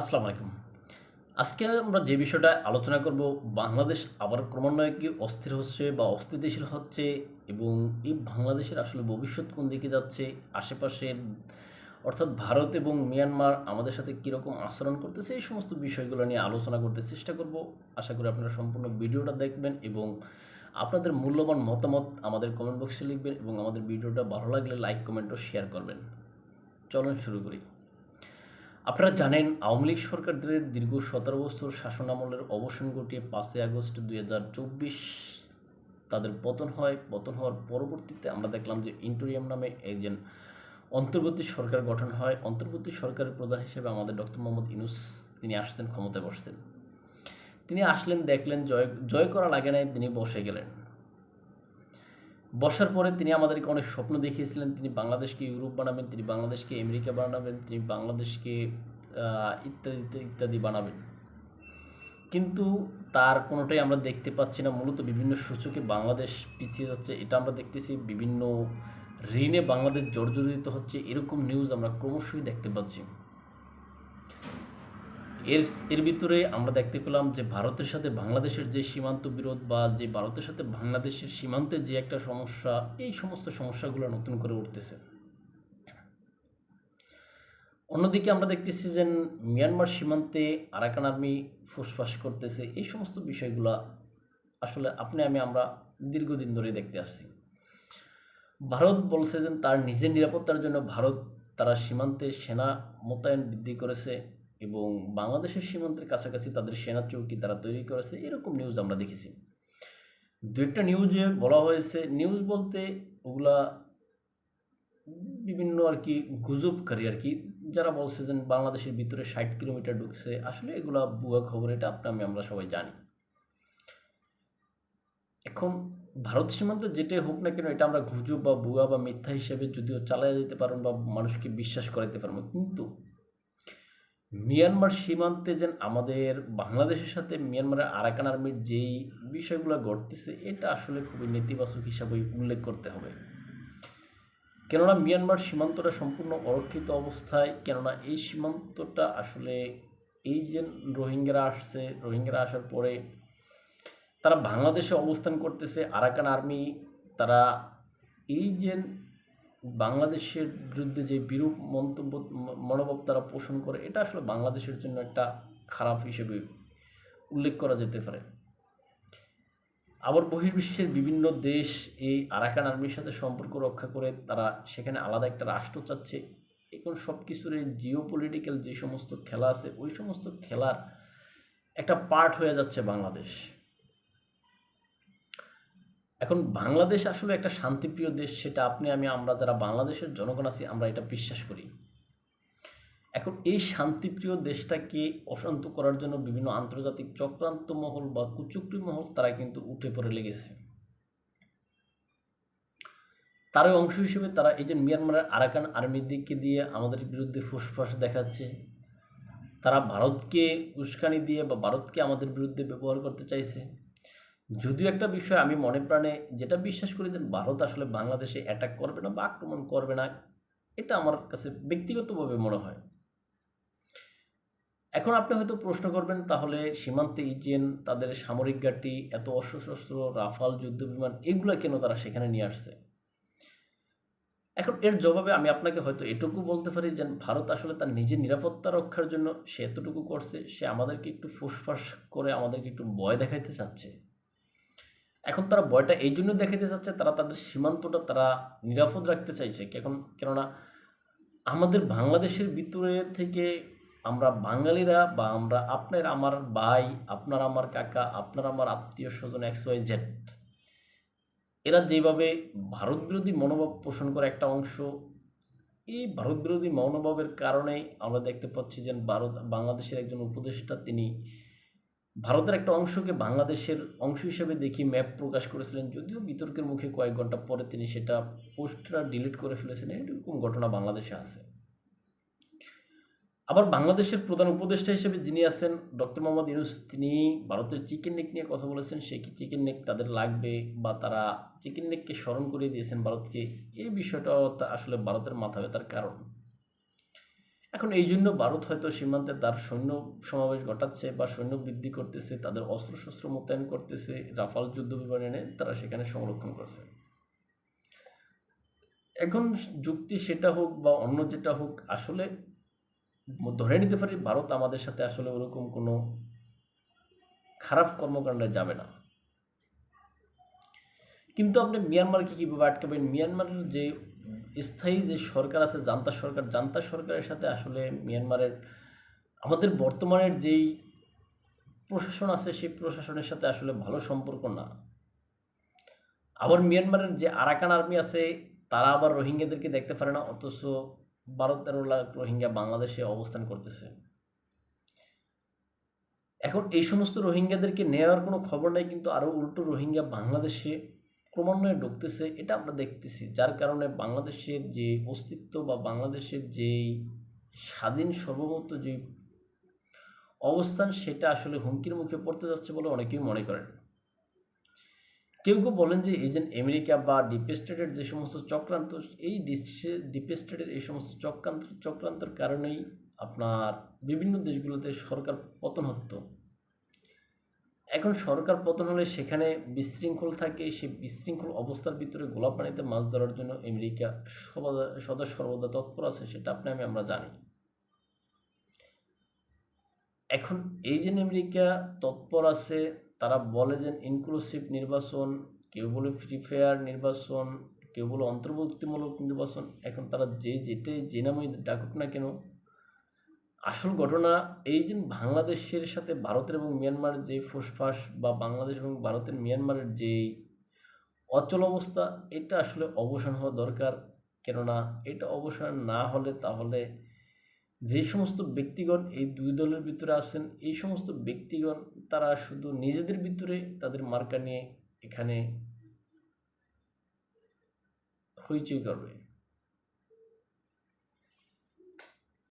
আসসালামু আলাইকুম। আজকে আমরা যে বিষয়টা আলোচনা করব, বাংলাদেশ আবার ক্রমান্বয়ে কি অস্থির হচ্ছে বা অস্থিতিশীল হচ্ছে এবং এই বাংলাদেশের আসলে ভবিষ্যৎ কোন দিকে যাচ্ছে, আশেপাশের, অর্থাৎ ভারত এবং মিয়ানমার আমাদের সাথে কীরকম আচরণ করতেছে, এই সমস্ত বিষয়গুলো নিয়ে আলোচনা করতে চেষ্টা করব। আশা করি আপনারা সম্পূর্ণ ভিডিওটা দেখবেন এবং আপনাদের মূল্যবান মতামত আমাদের কমেন্ট বক্সে লিখবেন এবং আমাদের ভিডিওটা ভালো লাগলে লাইক কমেন্ট ও শেয়ার করবেন। চলুন শুরু করি। আপনারা জানেন, আওয়ামী লীগ সরকারদের দীর্ঘ সতেরো বছর শাসনামলের অবসান ঘটিয়ে পাঁচই আগস্ট দুই হাজার চব্বিশ তাদের পতন হয়। পতন হওয়ার পরবর্তীতে আমরা দেখলাম যে ইন্টোরিয়াম নামে একজন অন্তর্বর্তী সরকার গঠন হয়। অন্তর্বর্তী সরকারের প্রধান হিসেবে আমাদের ডক্টর মোহাম্মদ ইনুস তিনি আসছেন, ক্ষমতায় বসছেন। তিনি আসলেন, দেখলেন, জয় জয় করা লাগে নাই, তিনি বসে গেলেন। বসার পরে তিনি আমাদেরকে অনেক স্বপ্ন দেখিয়েছিলেন। তিনি বাংলাদেশকে ইউরোপ বানাবেন, তিনি বাংলাদেশকে আমেরিকা বানাবেন, তিনি বাংলাদেশকে ইত্যাদি, ইত্যাদি- বানাবেন। কিন্তু তার কোনোটাই আমরা দেখতে পাচ্ছি না। মূলত বিভিন্ন সূচকে বাংলাদেশ পিছিয়ে যাচ্ছে, এটা আমরা দেখতেছি। বিভিন্ন ঋণে বাংলাদেশ জর্জরিত হচ্ছে, এরকম নিউজ আমরা ক্রমশই দেখতে পাচ্ছি। এর এর ভিতরে আমরা দেখতে পেলাম যে ভারতের সাথে বাংলাদেশের যে সীমান্ত বিরোধ বা যে ভারতের সাথে বাংলাদেশের সীমান্তের যে একটা সমস্যা, এই সমস্ত সমস্যাগুলো নতুন করে উঠতেছে। অন্যদিকে আমরা দেখতেছি যে মিয়ানমার সীমান্তে আরাকান আর্মি ফুসফাস করতেছে। এই সমস্ত বিষয়গুলো আসলে আপনি, আমি, আমরা দীর্ঘদিন ধরে দেখতে আসছি। ভারত বলছে যে তার নিজের নিরাপত্তার জন্য ভারত তারা সীমান্তে সেনা মোতায়েন বৃদ্ধি করেছে। এবং বাংলাদেশের সীমান্তের কাছাকাছি তাদের সেনা চৌকি তারা তৈরি করেছে, এরকম নিউজ আমরা দেখেছি। দু একটা নিউজে বলা হয়েছে নিউজ বলতে ওগুলা বিভিন্ন আর কি গুজবকারী আর কি, যারা বলছে যে বাংলাদেশের ভিতরে ষাট কিলোমিটার ঢুকছে, আসলে এগুলা বুয়া খবর, এটা আপনি আমি, আমরা সবাই জানি। এখন ভারত সীমান্তে যেটাই হোক না কেন, এটা আমরা গুজব বা বুয়া বা মিথ্যা হিসেবে যদিও চালাই দিতে পারব বা মানুষকে বিশ্বাস করাইতে পারব, কিন্তু মিয়ানমার সীমান্তে যেন আমাদের বাংলাদেশের সাথে মিয়ানমারের আরাকান আর্মির যেই বিষয়গুলো ঘটতেছে, এটা আসলে খুবই নেতিবাচক হিসাবে উল্লেখ করতে হবে। কেননা মিয়ানমার সীমান্তটা সম্পূর্ণ অরক্ষিত অবস্থায়, কেননা এই সীমান্তটা আসলে এই যে রোহিঙ্গারা আসছে, রোহিঙ্গারা আসার পরে তারা বাংলাদেশে অবস্থান করতেছে, আরাকান আর্মি, তারা এই যে বাংলাদেশের বিরুদ্ধে যে বিরূপ মন্তব্য মনোভাব তারা পোষণ করে, এটা আসলে বাংলাদেশের জন্য একটা খারাপ হিসেবে উল্লেখ করা যেতে পারে। আবার বহির্বিশ্বের বিভিন্ন দেশ এই আরাকান আর্মির সাথে সম্পর্ক রক্ষা করে তারা সেখানে আলাদা একটা রাষ্ট্র চাচ্ছে। এখন সব কিছুর জিও পলিটিক্যাল যে সমস্ত খেলা আছে, ওই সমস্ত খেলার একটা পার্ট হয়ে যাচ্ছে বাংলাদেশ। এখন বাংলাদেশ আসলে একটা শান্তিপ্রিয় দেশ, সেটা আপনি, আমি, আমরা যারা বাংলাদেশের জনগণ আছি, আমরা এটা বিশ্বাস করি। এখন এই শান্তিপ্রিয় দেশটাকে অশান্ত করার জন্য বিভিন্ন আন্তর্জাতিক চক্রান্ত মহল বা কুচুকরি মহল তারা কিন্তু উঠে পড়ে লেগেছে। তারই অংশ হিসেবে তারা এই যে মিয়ানমারের আরাকান আর্মির দিককে দিয়ে আমাদের বিরুদ্ধে ফুসফাস দেখাচ্ছে, তারা ভারতকে উস্কানি দিয়ে বা ভারতকে আমাদের বিরুদ্ধে ব্যবহার করতে চাইছে। যদিও একটা বিষয় আমি মনে প্রাণে যেটা বিশ্বাস করি যে ভারত আসলে বাংলাদেশে অ্যাটাক করবে না বা আক্রমণ করবে না, এটা আমার কাছে ব্যক্তিগতভাবে মনে হয়। এখন আপনি হয়তো প্রশ্ন করবেন, তাহলে সীমান্তে ইজেন তাদের সামরিক ঘাঁটি, এত অস্ত্রশস্ত্র, রাফাল যুদ্ধ বিমান, এগুলো কেন তারা সেখানে নিয়ে আসছে? এখন এর জবাবে আমি আপনাকে হয়তো এটুকু বলতে পারি যে ভারত আসলে তার নিজের নিরাপত্তা রক্ষার জন্য সে এতটুকু করছে, সে আমাদেরকে একটু ফুসফাস করে আমাদেরকে একটু ভয় দেখাইতে চাচ্ছে। এখন তারা ভয়টা এই জন্য দেখাতে চাচ্ছে, তারা তাদের সীমান্তটা তারা নিরাপদ রাখতে চাইছে। এখন, কেননা আমাদের বাংলাদেশের ভিতরে থেকে আমরা বাঙালিরা বা আমরা আপনার আমার ভাই, আপনার আমার কাকা, আপনার আমার আত্মীয় স্বজন এক্স ওয়াই জেড এরা যেভাবে ভারত বিরোধী মনোভাব পোষণ করে একটা অংশ, এই ভারত বিরোধী মনোভাবের কারণেই আমরা দেখতে পাচ্ছি যে ভারত বাংলাদেশের একজন উপদেষ্টা তিনি ভারতের একটা অংশকে বাংলাদেশের অংশ হিসেবে দেখি ম্যাপ প্রকাশ করেছিলেন। যদিও বিতর্কের মুখে কয়েক ঘণ্টা পরে তিনি সেটা পোস্টটা ডিলিট করে ফেলেছেন। এরকম ঘটনা বাংলাদেশে আছে। আবার বাংলাদেশের প্রধান উপদেষ্টা হিসেবে যিনি আছেন, ডক্টর মোহাম্মদ ইউনুস, তিনি ভারতের চিকেন নেক নিয়ে কথা বলেছেন। সে কি চিকেন নেক তাদের লাগবে বা তারা চিকেন নেককে স্মরণ করিয়ে দিয়েছেন ভারতকে? এই বিষয়টা আসলে ভারতের মাথা ব্যথার কারণ। এখন এই জন্য ভারত হয়তো সীমান্তে তার সৈন্য সমাবেশ ঘটাচ্ছে বা সৈন্য বৃদ্ধি করতেছে, তাদের অস্ত্রশস্ত্র মোতায়েন করতেছে, রাফাল যুদ্ধ বিমান এনে তারা সেখানে সংরক্ষণ করছে। এখন যুক্তি সেটা হোক বা অন্য যেটা হোক, আসলে ধরে নিতে পারি ভারত আমাদের সাথে আসলে ওরকম কোনো খারাপ কর্মকাণ্ডে যাবে না। কিন্তু আপনি মিয়ানমারকে কীভাবে আটকাবেন? মিয়ানমারের যে স্থায়ী যে সরকার আছে, জান্তা সরকার, জান্তা সরকারের সাথে আসলে মিয়ানমারের, আমাদের বর্তমানের যেই প্রশাসন আছে, সেই প্রশাসনের সাথে আসলে ভালো সম্পর্ক না। আবার মিয়ানমারের যে আরাকান আর্মি আছে, তারা আবার রোহিঙ্গাদেরকে দেখতে পারে না, অথচ বারো তেরো লাখ রোহিঙ্গা বাংলাদেশে অবস্থান করতেছে। এখন এই সমস্ত রোহিঙ্গাদেরকে নেওয়ার কোনো খবর নেই, কিন্তু আরও উল্টো রোহিঙ্গা বাংলাদেশে ক্রমান্বয়ে ঢুকতেছে, এটা আমরা দেখতেছি। যার কারণে বাংলাদেশের যে অস্তিত্ব বা বাংলাদেশের যেই স্বাধীন সর্বমত যে অবস্থান, সেটা আসলে হুমকির মুখে পড়তে যাচ্ছে বলে অনেকেই মনে করেন। কেউ কেউ বলেন যে এজেন্ট আমেরিকা বা ডিপ স্টেটের যে সমস্ত চক্রান্ত, এই ডিপ স্টেটের এই সমস্ত চক্রান্ত, চক্রান্তর কারণেই আপনার বিভিন্ন দেশগুলোতে সরকার পতন হতো। এখন সরকার পতন হলে সেখানে বিশৃঙ্খল থাকে, সেই বিশৃঙ্খল অবস্থার ভিতরে গোলাপ পানিতে মাছ ধরার জন্য আমেরিকা সদা সর্বদা তৎপর আছে, সেটা আপনি আমি, আমরা জানি। এখন এই যে আমেরিকা তৎপর আছে, তারা বলে যে ইনক্লুসিভ নির্বাচন, কেউ বলে ফ্রি ফায়ার নির্বাচন, কেউ বলে অন্তর্ভুক্তিমূলক নির্বাচন, এখন তারা যে যেটাই যে নামে ডাকুক না কেন আসল ঘটনা এই যে বাংলাদেশের সাথে ভারতের এবং মিয়ানমার যে ফুসফাস বা বাংলাদেশ এবং ভারতের মিয়ানমারের যে অচল অবস্থা, এটা আসলে অবসান হওয়া দরকার। কেননা এটা অবসান না হলে তাহলে যে সমস্ত ব্যক্তিগণ এই দুই দলের ভিতরে আছেন, এই সমস্ত ব্যক্তিগণ তারা শুধু নিজেদের ভিতরে তাদের মার্কা নিয়ে এখানে হইচই করবে।